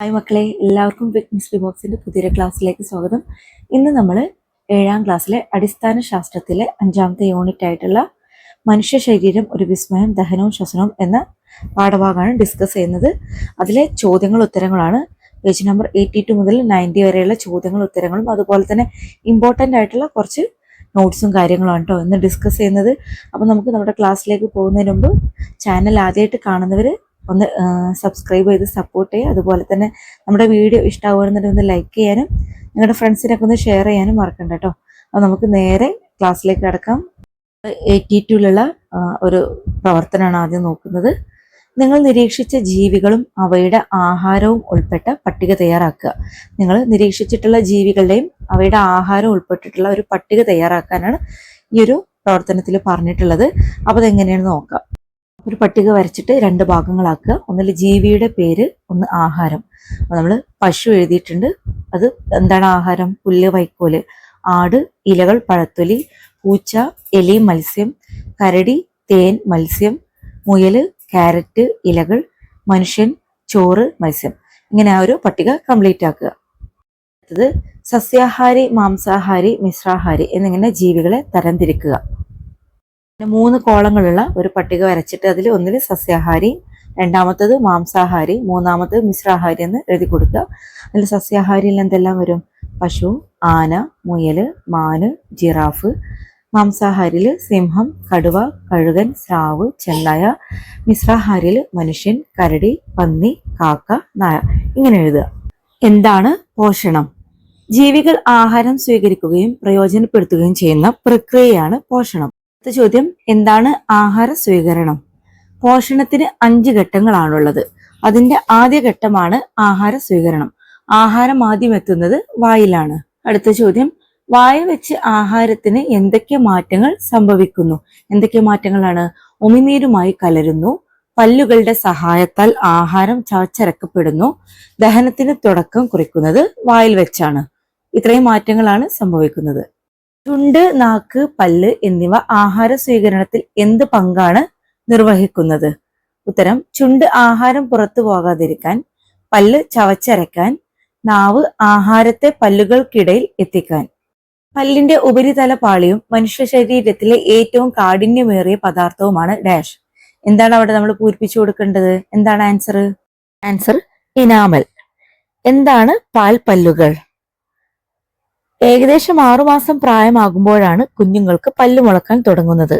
Hi മക്കളെ എല്ലാവർക്കും mystery ബോക്സിന്റെ പുതിയൊരു ക്ലാസ്സിലേക്ക് സ്വാഗതം. ഇന്ന് നമ്മൾ ഏഴാം ക്ലാസ്സിലെ അടിസ്ഥാന ശാസ്ത്രത്തിലെ അഞ്ചാമത്തെ യൂണിറ്റ് ആയിട്ടുള്ള മനുഷ്യ ശരീരം ഒരു വിസ്മയം ദഹനവും ശ്വസനവും എന്ന പാഠഭാഗമാണ് ഡിസ്കസ് ചെയ്യുന്നത്. അതിലെ ചോദ്യങ്ങൾ ഉത്തരങ്ങളാണ് പേജ് നമ്പർ എയ്റ്റി ടു മുതൽ നയന്റി വരെയുള്ള ചോദ്യങ്ങൾ ഉത്തരങ്ങളും അതുപോലെ തന്നെ ഇമ്പോർട്ടന്റ് ആയിട്ടുള്ള കുറച്ച് നോട്ട്സും കാര്യങ്ങളുമാണ് കേട്ടോ ഇന്ന് ഡിസ്കസ് ചെയ്യുന്നത്. അപ്പോൾ നമുക്ക് നമ്മുടെ ക്ലാസ്സിലേക്ക് പോകുന്നതിന് മുമ്പ് ചാനൽ ആദ്യമായിട്ട് കാണുന്നവർ ഒന്ന് സബ്സ്ക്രൈബ് ചെയ്ത് സപ്പോർട്ട് ചെയ്യുക. അതുപോലെ തന്നെ നമ്മുടെ വീഡിയോ ഇഷ്ടമാവുകയാണെന്നുണ്ടെങ്കിൽ ഒന്ന് ലൈക്ക് ചെയ്യാനും നിങ്ങളുടെ ഫ്രണ്ട്സിനൊക്കെ ഒന്ന് ഷെയർ ചെയ്യാനും മറക്കണ്ട കേട്ടോ. അപ്പോൾ നമുക്ക് നേരെ ക്ലാസ്സിലേക്ക് കിടക്കാം. എയ്റ്റി ടുവിലുള്ള ഒരു പ്രവർത്തനമാണ് ആദ്യം നോക്കുന്നത്. നിങ്ങൾ നിരീക്ഷിച്ച ജീവികളും അവയുടെ ആഹാരവും ഉൾപ്പെട്ട പട്ടിക തയ്യാറാക്കുക. നിങ്ങൾ നിരീക്ഷിച്ചിട്ടുള്ള ജീവികളുടെയും അവയുടെ ആഹാരവും ഉൾപ്പെട്ടിട്ടുള്ള ഒരു പട്ടിക തയ്യാറാക്കാനാണ് ഈ ഒരു പ്രവർത്തനത്തിൽ പറഞ്ഞിട്ടുള്ളത്. അപ്പോൾ അതെങ്ങനെയാണ് നോക്കാം. ഒരു പട്ടിക വരച്ചിട്ട് രണ്ട് ഭാഗങ്ങളാക്കുക. ഒന്നിൽ ജീവിയുടെ പേര് ഒന്ന് ആഹാരം. നമ്മൾ പശു എഴുതിയിട്ടുണ്ട്. അത് എന്താണ് ആഹാരം? പുല്ല് വൈക്കോൽ. ആട് ഇലകൾ പഴത്തൊലി പൂച്ച എലി മത്സ്യം കരടി തേൻ മത്സ്യം മുയൽ ക്യാരറ്റ് ഇലകൾ മനുഷ്യൻ ചോറ് മത്സ്യം. ഇങ്ങനെ ആ ഒരു പട്ടിക കംപ്ലീറ്റ് ആക്കുക. അടുത്തത് സസ്യാഹാരി മാംസാഹാരി മിശ്രാഹാരി എന്നിങ്ങനെ ജീവികളെ തരംതിരിക്കുക. പിന്നെ മൂന്ന് കോളങ്ങളുള്ള ഒരു പട്ടിക വരച്ചിട്ട് അതിൽ ഒന്നിൽ സസ്യാഹാരി രണ്ടാമത്തത് മാംസാഹാരി മൂന്നാമത്തത് മിശ്രാഹാരി എന്ന് എഴുതി കൊടുക്കുക. അതിൽ സസ്യാഹാരിയിൽ എന്തെല്ലാം വരും? പശു ആന മുയൽ മാന് ജിറാഫ്. മാംസാഹാരിയിൽ സിംഹം കടുവ കഴുകൻ സ്രാവ് ചെന്നായ. മിശ്രാഹാരിയിൽ മനുഷ്യൻ കരടി പന്നി കാക്ക നായ. ഇങ്ങനെ എഴുതുക. എന്താണ് പോഷണം? ജീവികൾ ആഹാരം സ്വീകരിക്കുകയും പ്രയോജനപ്പെടുത്തുകയും ചെയ്യുന്ന പ്രക്രിയയാണ് പോഷണം. അടുത്ത ചോദ്യം എന്താണ് ആഹാര സ്വീകരണം? പോഷണത്തിന് അഞ്ച് ഘട്ടങ്ങളാണുള്ളത്. അതിന്റെ ആദ്യ ഘട്ടമാണ് ആഹാര സ്വീകരണം. ആഹാരം ആദ്യം എത്തുന്നത് വായിലാണ്. അടുത്ത ചോദ്യം വായ വെച്ച് ആഹാരത്തിന് എന്തൊക്കെ മാറ്റങ്ങൾ സംഭവിക്കുന്നു? എന്തൊക്കെ മാറ്റങ്ങളാണ്? ഉമിനീരുമായി കലരുന്നു പല്ലുകളുടെ സഹായത്താൽ ആഹാരം ചവച്ചരക്കപ്പെടുന്നു ദഹനത്തിന് തുടക്കം കുറിക്കുന്നത് വായിൽ വെച്ചാണ്. ഇത്രയും മാറ്റങ്ങളാണ് സംഭവിക്കുന്നത്. ചുണ്ട് നാക്ക് പല്ല് എന്നിവ ആഹാര സ്വീകരണത്തിൽ എന്ത് പങ്കാണ് നിർവഹിക്കുന്നത്? ഉത്തരം ചുണ്ട് ആഹാരം പുറത്തു പോകാതിരിക്കാൻ പല്ല് ചവച്ചരക്കാൻ നാവ് ആഹാരത്തെ പല്ലുകൾക്കിടയിൽ എത്തിക്കാൻ. പല്ലിന്റെ ഉപരിതല പാളിയും മനുഷ്യ ശരീരത്തിലെ ഏറ്റവും കാഠിന്യമേറിയ പദാർത്ഥവുമാണ് ഡാഷ്. എന്താണ് അവിടെ നമ്മൾ പൂരിപ്പിച്ചു കൊടുക്കേണ്ടത്? എന്താണ് ആൻസർ ആൻസർ ഇനാമൽ. എന്താണ് പാൽപ്പല്ലുകൾ? ഏകദേശം ആറുമാസം പ്രായമാകുമ്പോഴാണ് കുഞ്ഞുങ്ങൾക്ക് പല്ല് മുളക്കാൻ തുടങ്ങുന്നത്.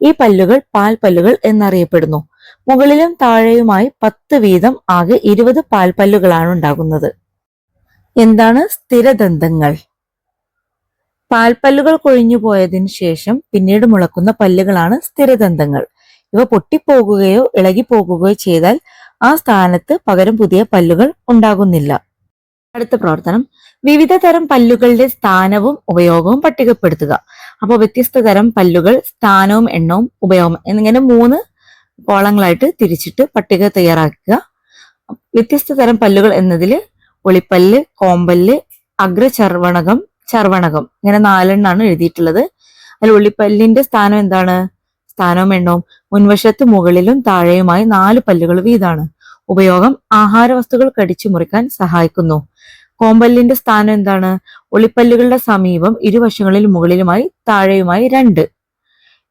ഈ പല്ലുകൾ പാൽപ്പല്ലുകൾ എന്നറിയപ്പെടുന്നു. മുകളിലും താഴെയുമായി പത്ത് വീതം ആകെ ഇരുപത് പാൽപ്പല്ലുകളാണ് ഉണ്ടാകുന്നത്. എന്താണ് സ്ഥിരദന്തങ്ങൾ? പാൽപ്പല്ലുകൾ കൊഴിഞ്ഞു പോയതിനു ശേഷം പിന്നീട് മുളക്കുന്ന പല്ലുകളാണ് സ്ഥിരദന്തങ്ങൾ. ഇവ പൊട്ടിപ്പോകുകയോ ഇളകിപ്പോകുകയോ ചെയ്താൽ ആ സ്ഥാനത്ത് പകരം പുതിയ പല്ലുകൾ ഉണ്ടാകുന്നില്ല. അടുത്ത പ്രവർത്തനം. വിവിധ തരം പല്ലുകളുടെ സ്ഥാനവും ഉപയോഗവും പട്ടികപ്പെടുത്തുക. അപ്പോൾ വ്യത്യസ്ത തരം പല്ലുകൾ സ്ഥാനവും എണ്ണവും ഉപയോഗം എന്നിങ്ങനെ മൂന്ന് കോളങ്ങളായിട്ട് തിരിച്ചിട്ട് പട്ടിക തയ്യാറാക്കുക. വ്യത്യസ്ത തരം പല്ലുകൾ എന്നതിൽ ഒളിപ്പല്ല് കോമ്പല്ല് അഗ്രചർവണകം ചർവണകം ഇങ്ങനെ നാലെണ്ണാണ് എഴുതിയിട്ടുള്ളത്. അതിൽ ഒളിപ്പല്ലിന്റെ സ്ഥാനം എന്താണ്? സ്ഥാനവും എണ്ണവും. മുൻവശത്ത് മുകളിലും താഴെയുമായി നാല് പല്ലുകൾ വീതാണ്. ഉപയോഗം ആഹാര വസ്തുക്കൾ കടിച്ചു മുറിക്കാൻ സഹായിക്കുന്നു. കോമ്പല്ലിന്റെ സ്ഥാനം എന്താണ്? ഒളിപ്പല്ലുകളുടെ സമീപം ഇരുവശങ്ങളിൽ മുകളിലുമായി താഴെയുമായി രണ്ട്.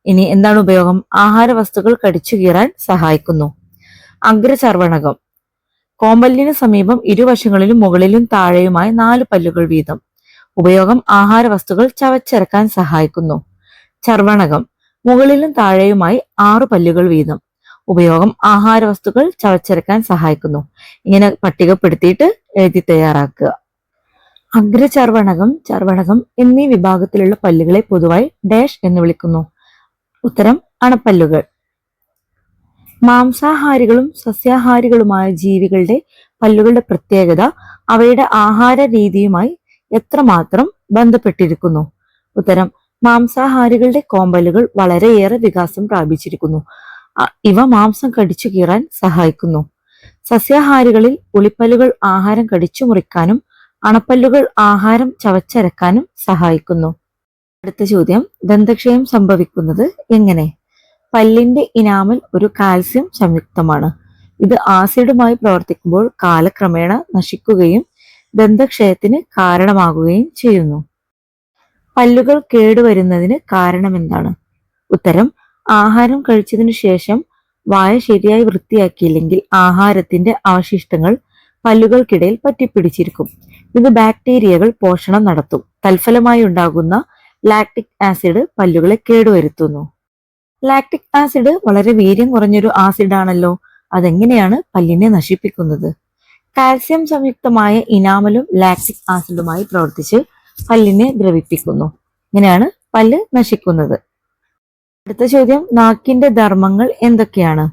ഇനി എന്താണ് ഉപയോഗം? ആഹാര വസ്തുക്കൾ കടിച്ചു കീറാൻ സഹായിക്കുന്നു. അഗ്രചർവണകം കോമ്പല്ലിന് സമീപം ഇരുവശങ്ങളിലും മുകളിലും താഴെയുമായി നാല് പല്ലുകൾ വീതം. ഉപയോഗം ആഹാര വസ്തുക്കൾ ചവച്ചിറക്കാൻ സഹായിക്കുന്നു. ചർവണകം മുകളിലും താഴെയുമായി ആറ് പല്ലുകൾ വീതം. ഉപയോഗം ആഹാര വസ്തുക്കൾ ചവച്ചിറക്കാൻ സഹായിക്കുന്നു. ഇങ്ങനെ പട്ടികപ്പെടുത്തിയിട്ട് എഴുതി തയ്യാറാക്കുക. അഗ്രചർവണകം ചർവണകം എന്നീ വിഭാഗത്തിലുള്ള പല്ലുകളെ പൊതുവായി ഡാഷ് എന്ന് വിളിക്കുന്നു. ഉത്തരം അണപ്പല്ലുകൾ. മാംസാഹാരികളും സസ്യാഹാരികളുമായ ജീവികളുടെ പല്ലുകളുടെ പ്രത്യേകത അവയുടെ ആഹാര രീതിയുമായി എത്രമാത്രം ബന്ധപ്പെട്ടിരിക്കുന്നു? ഉത്തരം മാംസാഹാരികളുടെ കോമ്പലുകൾ വളരെയേറെ വികാസം പ്രാപിച്ചിരിക്കുന്നു. ഇവ മാംസം കടിച്ചു കീറാൻ സഹായിക്കുന്നു. സസ്യാഹാരികളിൽ ഉളിപ്പല്ലുകൾ ആഹാരം കടിച്ചു മുറിക്കാനും അണപ്പല്ലുകൾ ആഹാരം ചവച്ചരക്കാനും സഹായിക്കുന്നു. അടുത്ത ചോദ്യം ദന്തക്ഷയം സംഭവിക്കുന്നത് എങ്ങനെ? പല്ലിന്റെ ഇനാമൽ ഒരു കാൽസ്യം സംയുക്തമാണ്. ഇത് ആസിഡുമായി പ്രവർത്തിക്കുമ്പോൾ കാലക്രമേണ നശിക്കുകയും ദന്തക്ഷയത്തിന് കാരണമാകുകയും ചെയ്യുന്നു. പല്ലുകൾ കേടുവരുന്നതിന് കാരണം എന്താണ് ഉത്തരം ആഹാരം കഴിച്ചതിനു ശേഷം വായ ശരിയായി വൃത്തിയാക്കിയില്ലെങ്കിൽ ആഹാരത്തിന്റെ അവശിഷ്ടങ്ങൾ പല്ലുകൾക്കിടയിൽ പറ്റിപ്പിടിച്ചിരിക്കും. ഇത് ബാക്ടീരിയകൾ പോഷണം നടത്തും. തൽഫലമായി ഉണ്ടാകുന്ന ലാക്ടിക് ആസിഡ് പല്ലുകളെ കേടുവരുത്തുന്നു. ലാക്ടിക് ആസിഡ് വളരെ വീര്യം കുറഞ്ഞൊരു ആസിഡാണല്ലോ. അതെങ്ങനെയാണ് പല്ലിനെ നശിപ്പിക്കുന്നത്? കാൽസ്യം സംയുക്തമായ ഇനാമലും ലാക്ടിക് ആസിഡുമായി പ്രവർത്തിച്ച് പല്ലിനെ ദ്രവിപ്പിക്കുന്നു. ഇങ്ങനെയാണ് പല്ല് നശിക്കുന്നത്. അടുത്ത ചോദ്യം നാക്കിന്റെ ധർമ്മങ്ങൾ എന്തൊക്കെയാണ്?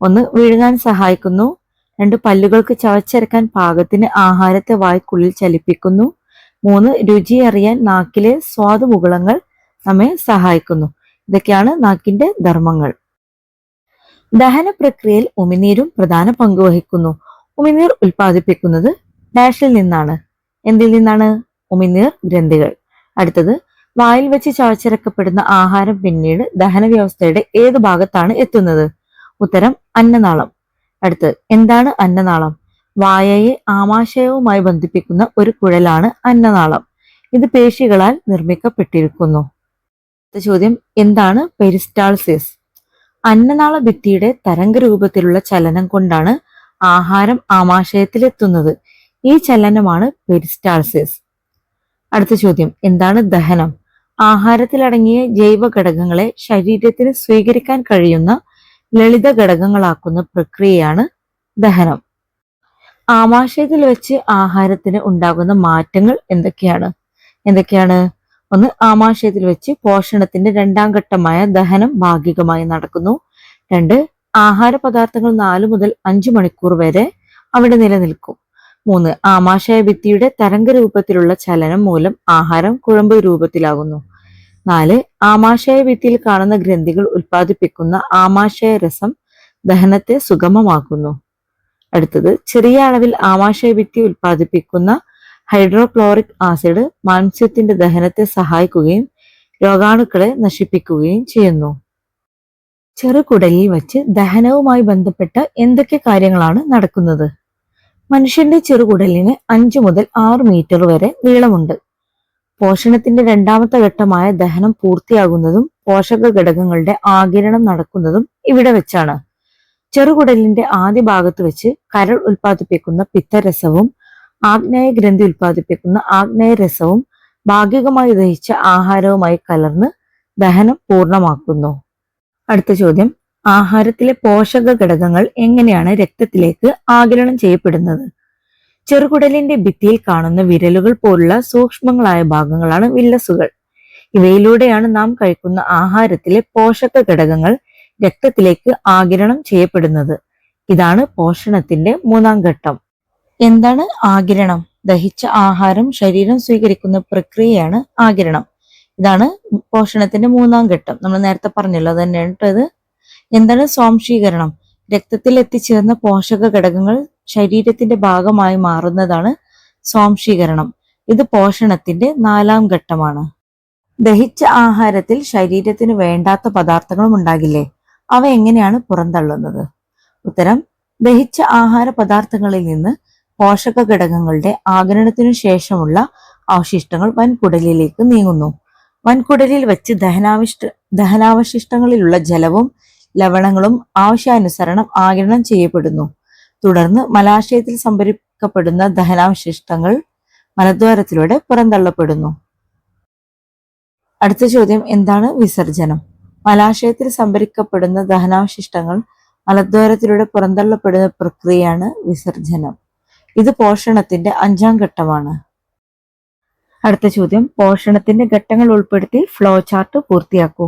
ഒന്ന് വിഴുങ്ങാൻ സഹായിക്കുന്നു. രണ്ട് പല്ലുകൾക്ക് ചവച്ചരക്കാൻ പാകത്തിന് ആഹാരത്തെ വായ്ക്കുള്ളിൽ ചലിപ്പിക്കുന്നു. മൂന്ന് രുചി അറിയാൻ നാക്കിലെ സ്വാദുമുകുളങ്ങൾ നമ്മെ സഹായിക്കുന്നു. ഇതൊക്കെയാണ് നാക്കിന്റെ ധർമ്മങ്ങൾ. ദഹന പ്രക്രിയയിൽ ഉമിനീരും പ്രധാന പങ്ക് വഹിക്കുന്നു. ഉമിനീർ ഉൽപ്പാദിപ്പിക്കുന്നത് ഡാഷിൽ നിന്നാണ്. എന്തിൽ നിന്നാണ്? ഉമിനീർ ഗ്രന്ഥികൾ. അടുത്തത് വായിൽ വെച്ച് ചവച്ചിറക്കപ്പെടുന്ന ആഹാരം പിന്നീട് ദഹന വ്യവസ്ഥയുടെ ഏത് ഭാഗത്താണ് എത്തുന്നത്? ഉത്തരം അന്നനാളം. അടുത്ത് എന്താണ് അന്നനാളം? വായയെ ആമാശയവുമായി ബന്ധിപ്പിക്കുന്ന ഒരു കുഴലാണ് അന്നനാളം. ഇത് പേശികളാൽ നിർമ്മിക്കപ്പെട്ടിരിക്കുന്നു. ചോദ്യം എന്താണ് പെരിസ്റ്റാൾസിസ്? അന്നനാള ഭിത്തിയുടെ തരംഗ രൂപത്തിലുള്ള ചലനം കൊണ്ടാണ് ആഹാരം ആമാശയത്തിലെത്തുന്നത്. ഈ ചലനമാണ് പെരിസ്റ്റാൾസിസ്. അടുത്ത ചോദ്യം എന്താണ് ദഹനം? ആഹാരത്തിലടങ്ങിയ ജൈവ ഘടകങ്ങളെ ശരീരത്തിന് സ്വീകരിക്കാൻ കഴിയുന്ന ലളിത ഘടകങ്ങളാക്കുന്ന പ്രക്രിയയാണ് ദഹനം. ആമാശയത്തിൽ വെച്ച് ആഹാരത്തിന് ഉണ്ടാകുന്ന മാറ്റങ്ങൾ എന്തൊക്കെയാണ്? എന്തൊക്കെയാണ്? ഒന്ന് ആമാശയത്തിൽ വെച്ച് പോഷണത്തിന്റെ രണ്ടാം ഘട്ടമായ ദഹനം ഭാഗികമായി നടക്കുന്നു. രണ്ട് ആഹാര പദാർത്ഥങ്ങൾ നാല് മുതൽ അഞ്ചു മണിക്കൂർ വരെ അവിടെ നിലനിൽക്കും. മൂന്ന് ആമാശയ ഭിത്തിയുടെ തരംഗ രൂപത്തിലുള്ള ചലനം മൂലം ആഹാരം കുഴമ്പ് രൂപത്തിലാകുന്നു. നാല് ആമാശയ ഭിത്തിയിൽ കാണുന്ന ഗ്രന്ഥികൾ ഉൽപ്പാദിപ്പിക്കുന്ന ആമാശയ രസം ദഹനത്തെ സുഗമമാക്കുന്നു. അടുത്തത് ചെറിയ അളവിൽ ആമാശയ ഭിത്തി ഉൽപ്പാദിപ്പിക്കുന്ന ഹൈഡ്രോക്ലോറിക് ആസിഡ് മാംസ്യത്തിന്റെ ദഹനത്തെ സഹായിക്കുകയും രോഗാണുക്കളെ നശിപ്പിക്കുകയും ചെയ്യുന്നു. ചെറുകുടലിൽ വച്ച് ദഹനവുമായി ബന്ധപ്പെട്ട എന്തൊക്കെ കാര്യങ്ങളാണ് നടക്കുന്നത്? മനുഷ്യന്റെ ചെറുകുടലിന് അഞ്ചു മുതൽ ആറ് മീറ്റർ വരെ നീളമുണ്ട്. പോഷണത്തിന്റെ രണ്ടാമത്തെ ഘട്ടമായ ദഹനം പൂർത്തിയാകുന്നതും പോഷക ഘടകങ്ങളുടെ ആകിരണം നടക്കുന്നതും ഇവിടെ വെച്ചാണ്. ചെറുകുടലിന്റെ ആദ്യ ഭാഗത്ത് വെച്ച് കരൾ ഉൽപ്പാദിപ്പിക്കുന്ന പിത്തരസവും ആഗ്നേയ ഗ്രന്ഥി ഉൽപ്പാദിപ്പിക്കുന്ന ആഗ്നേയ രസവും ഭാഗികമായി ദഹിച്ച ആഹാരവുമായി കലർന്ന് ദഹനം പൂർണമാക്കുന്നു. അടുത്ത ചോദ്യം. ആഹാരത്തിലെ പോഷക ഘടകങ്ങൾ എങ്ങനെയാണ് രക്തത്തിലേക്ക് ആകിരണം ചെയ്യപ്പെടുന്നത്? ചെറുകുടലിന്റെ ഭിത്തിയിൽ കാണുന്ന വിരലുകൾ പോലുള്ള സൂക്ഷ്മങ്ങളായ ഭാഗങ്ങളാണ് വില്ലസുകൾ. ഇവയിലൂടെയാണ് നാം കഴിക്കുന്ന ആഹാരത്തിലെ പോഷക ഘടകങ്ങൾ രക്തത്തിലേക്ക് ആകിരണം ചെയ്യപ്പെടുന്നത്. ഇതാണ് പോഷണത്തിന്റെ മൂന്നാം ഘട്ടം. എന്താണ് ആകിരണം ദഹിച്ച ആഹാരം ശരീരം സ്വീകരിക്കുന്ന പ്രക്രിയയാണ് ആകിരണം ഇതാണ് പോഷണത്തിന്റെ മൂന്നാം ഘട്ടം. നമ്മൾ നേരത്തെ പറഞ്ഞല്ലോ അത് തന്നെയാണ് ഇത്. എന്താണ് സ്വാംശീകരണം? രക്തത്തിൽ എത്തിച്ചേർന്ന പോഷക ഘടകങ്ങൾ ശരീരത്തിന്റെ ഭാഗമായി മാറുന്നതാണ് സ്വാംശീകരണം. ഇത് പോഷണത്തിന്റെ നാലാം ഘട്ടമാണ്. ദഹിച്ച ആഹാരത്തിൽ ശരീരത്തിന് വേണ്ടാത്ത പദാർത്ഥങ്ങളും ഉണ്ടാകില്ലേ? അവ എങ്ങനെയാണ് പുറന്തള്ളുന്നത്? ഉത്തരം ദഹിച്ച ആഹാര പദാർത്ഥങ്ങളിൽ നിന്ന് പോഷക ഘടകങ്ങളുടെ ആഗിരണത്തിനു ശേഷമുള്ള അവശിഷ്ടങ്ങൾ വൻകുടലിലേക്ക് നീങ്ങുന്നു. വൻകുടലിൽ വെച്ച് ദഹനാവിഷ്ട ദഹനാവശിഷ്ടങ്ങളിലുള്ള ജലവും ലവണങ്ങളും ആവശ്യാനുസരണം ആഗിരണം ചെയ്യപ്പെടുന്നു. തുടർന്ന് മലാശയത്തിൽ സംഭരിക്കപ്പെടുന്ന ദഹനാവശിഷ്ടങ്ങൾ മലദ്വാരത്തിലൂടെ പുറന്തള്ളപ്പെടുന്നു. അടുത്ത ചോദ്യം എന്താണ് വിസർജനം മലാശയത്തിൽ സംഭരിക്കപ്പെടുന്ന ദഹനാവശിഷ്ടങ്ങൾ മലദ്വാരത്തിലൂടെ പുറന്തള്ളപ്പെടുന്ന പ്രക്രിയയാണ് വിസർജനം ഇത് പോഷണത്തിന്റെ അഞ്ചാം ഘട്ടമാണ്. അടുത്ത ചോദ്യം പോഷണത്തിന്റെ ഘട്ടങ്ങൾ ഉൾപ്പെടുത്തി ഫ്ലോ ചാർട്ട് പൂർത്തിയാക്കൂ.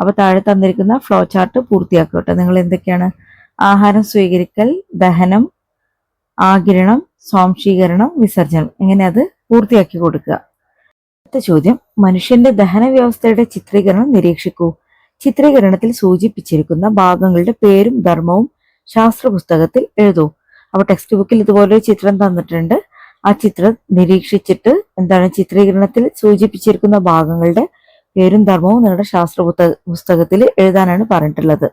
അപ്പൊ താഴെ തന്നിരിക്കുന്ന ഫ്ലോ ചാർട്ട് പൂർത്തിയാക്കുക കേട്ടോ നിങ്ങൾ എന്തൊക്കെയാണ്? ആഹാരം സ്വീകരിക്കൽ ദഹനം ആകിരണം സ്വാംശീകരണം വിസർജനം. എങ്ങനെ അത് പൂർത്തിയാക്കി കൊടുക്കുക? അടുത്ത ചോദ്യം മനുഷ്യന്റെ ദഹന വ്യവസ്ഥയുടെ ചിത്രീകരണം നിരീക്ഷിക്കൂ. ചിത്രീകരണത്തിൽ സൂചിപ്പിച്ചിരിക്കുന്ന ഭാഗങ്ങളുടെ പേരും ധർമ്മവും ശാസ്ത്ര പുസ്തകത്തിൽ എഴുതൂ. അപ്പൊ ടെക്സ്റ്റ് ബുക്കിൽ ഇതുപോലൊരു ചിത്രം തന്നിട്ടുണ്ട്. ആ ചിത്രം നിരീക്ഷിച്ചിട്ട് എന്താണ് ചിത്രീകരണത്തിൽ സൂചിപ്പിച്ചിരിക്കുന്ന ഭാഗങ്ങളുടെ പേരും ധർമ്മവും നിങ്ങളുടെ ശാസ്ത്ര പുസ്തക പുസ്തകത്തിൽ എഴുതാനാണ് പറഞ്ഞിട്ടുള്ളത്.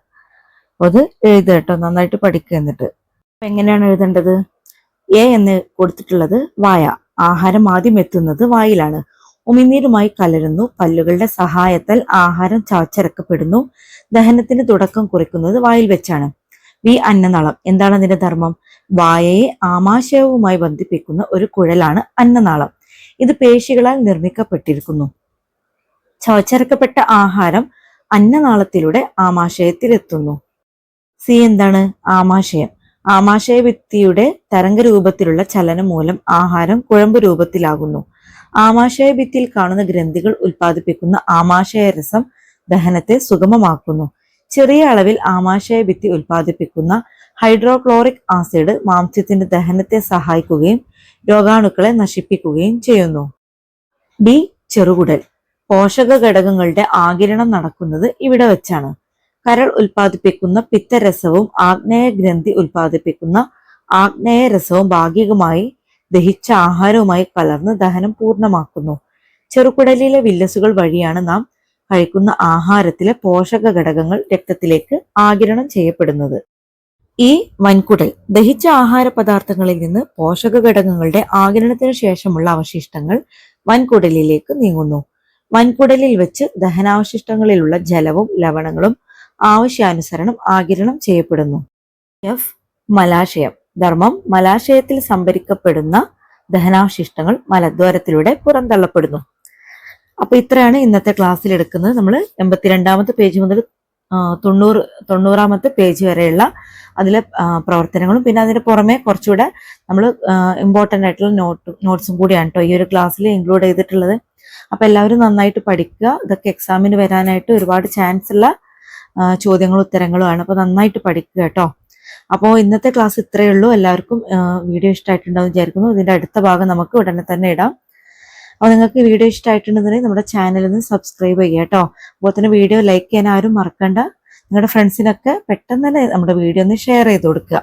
അത് എഴുതുക കേട്ടോ നന്നായിട്ട് പഠിക്കുക എന്നിട്ട്. അപ്പൊ എങ്ങനെയാണ് എഴുതേണ്ടത്? എ എന്ന് കൊടുത്തിട്ടുള്ളത് വായ. ആഹാരം ആദ്യം എത്തുന്നത് വായിലാണ്. ഉമിനീരുമായി കലരുന്നു. പല്ലുകളുടെ സഹായത്താൽ ആഹാരം ചാച്ചിറക്കപ്പെടുന്നു ദഹനത്തിന് തുടക്കം കുറിക്കുന്നത് വായിൽ വെച്ചാണ്. വി അന്നനാളം. എന്താണ് അതിന്റെ ധർമ്മം? വായയെ ആമാശയവുമായി ബന്ധിപ്പിക്കുന്ന ഒരു കുഴലാണ് അന്നനാളം. ഇത് പേശികളാൽ നിർമ്മിക്കപ്പെട്ടിരിക്കുന്നു. ചവച്ചരക്കപ്പെട്ട ആഹാരം അന്നനാളത്തിലൂടെ ആമാശയത്തിലെത്തുന്നു. സി എന്താണ് ആമാശയം? ആമാശയ ഭിത്തിയുടെ തരംഗരൂപത്തിലുള്ള ചലനം മൂലം ആഹാരം കുഴമ്പ് രൂപത്തിലാകുന്നു. ആമാശയ ഭിത്തിയിൽ കാണുന്ന ഗ്രന്ഥികൾ ഉൽപ്പാദിപ്പിക്കുന്ന ആമാശയ രസം ദഹനത്തെ സുഗമമാക്കുന്നു. ചെറിയ അളവിൽ ആമാശയ ഭിത്തി ഉൽപ്പാദിപ്പിക്കുന്ന ഹൈഡ്രോക്ലോറിക് ആസിഡ് മാംസ്യത്തിന്റെ ദഹനത്തെ സഹായിക്കുകയും രോഗാണുക്കളെ നശിപ്പിക്കുകയും ചെയ്യുന്നു. ബി ചെറുകുടൽ. പോഷക ഘടകങ്ങളുടെ ആകിരണം നടക്കുന്നത് ഇവിടെ വെച്ചാണ്. കരൾ ഉൽപ്പാദിപ്പിക്കുന്ന പിത്തരസവും ആഗ്നേയ ഗ്രന്ഥി ഉൽപ്പാദിപ്പിക്കുന്ന ആഗ്നേയ രസവും ഭാഗികമായി ദഹിച്ച ആഹാരവുമായി കലർന്ന് ദഹനം പൂർണമാക്കുന്നു. ചെറുകുടലിലെ വില്ലസുകൾ വഴിയാണ് നാം കഴിക്കുന്ന ആഹാരത്തിലെ പോഷക ഘടകങ്ങൾ രക്തത്തിലേക്ക് ആകിരണം ചെയ്യപ്പെടുന്നത്. ഈ വൻകുടൽ ദഹിച്ച ആഹാര പദാർത്ഥങ്ങളിൽ നിന്ന് പോഷക ഘടകങ്ങളുടെ ആകിരണത്തിന് ശേഷമുള്ള അവശിഷ്ടങ്ങൾ വൻകുടലിലേക്ക് നീങ്ങുന്നു. വൻകുടലിൽ വെച്ച് ദഹനാവശിഷ്ടങ്ങളിലുള്ള ജലവും ലവണങ്ങളും ആവശ്യാനുസരണം ആകിരണം ചെയ്യപ്പെടുന്നു. എഫ് മലാശയം. ധർമ്മം മലാശയത്തിൽ സംഭരിക്കപ്പെടുന്ന ദഹനാവശിഷ്ടങ്ങൾ മലദ്വാരത്തിലൂടെ പുറന്തള്ളപ്പെടുന്നു. അപ്പൊ ഇത്രയാണ് ഇന്നത്തെ ക്ലാസ്സിൽ എടുക്കുന്നത്. നമ്മൾ എൺപത്തിരണ്ടാമത്തെ പേജ് മുതൽ തൊണ്ണൂറ് തൊണ്ണൂറാമത്തെ പേജ് വരെയുള്ള അതിലെ പ്രവർത്തനങ്ങളും പിന്നെ അതിന് പുറമെ കുറച്ചുകൂടെ നമ്മൾ ഇമ്പോർട്ടന്റ് ആയിട്ടുള്ള നോട്ട് നോട്ട്സും കൂടിയാണ് കേട്ടോ ഈ ഒരു ക്ലാസ്സിൽ ഇൻക്ലൂഡ് ചെയ്തിട്ടുള്ളത്. അപ്പൊ എല്ലാവരും നന്നായിട്ട് പഠിക്കുക. ഇതൊക്കെ എക്സാമിന് വരാനായിട്ട് ഒരുപാട് ചാൻസ് ഉള്ള ചോദ്യങ്ങളും ഉത്തരങ്ങളുമാണ് അപ്പോൾ നന്നായിട്ട് പഠിക്കുക കേട്ടോ. അപ്പോൾ ഇന്നത്തെ ക്ലാസ് ഇത്രയേ ഉള്ളൂ. എല്ലാവർക്കും വീഡിയോ ഇഷ്ടമായിട്ടുണ്ടാവും വിചാരിക്കുന്നു. ഇതിന്റെ അടുത്ത ഭാഗം നമുക്ക് ഉടനെ തന്നെ ഇടാം. അപ്പോൾ നിങ്ങൾക്ക് വീഡിയോ ഇഷ്ടമായിട്ടുണ്ടെന്നുണ്ടെങ്കിൽ നമ്മുടെ ചാനലിൽ സബ്സ്ക്രൈബ് ചെയ്യുക കേട്ടോ. അതുപോലെ തന്നെ വീഡിയോ ലൈക്ക് ചെയ്യാൻ ആരും മറക്കണ്ട. നിങ്ങളുടെ ഫ്രണ്ട്സിനൊക്കെ പെട്ടെന്ന് തന്നെ നമ്മുടെ വീഡിയോ ഒന്ന് ഷെയർ ചെയ്ത് കൊടുക്കുക.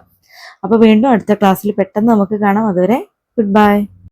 അപ്പോൾ വീണ്ടും അടുത്ത ക്ലാസ്സിൽ പെട്ടെന്ന് നമുക്ക് കാണാം. അതുവരെ ഗുഡ് ബൈ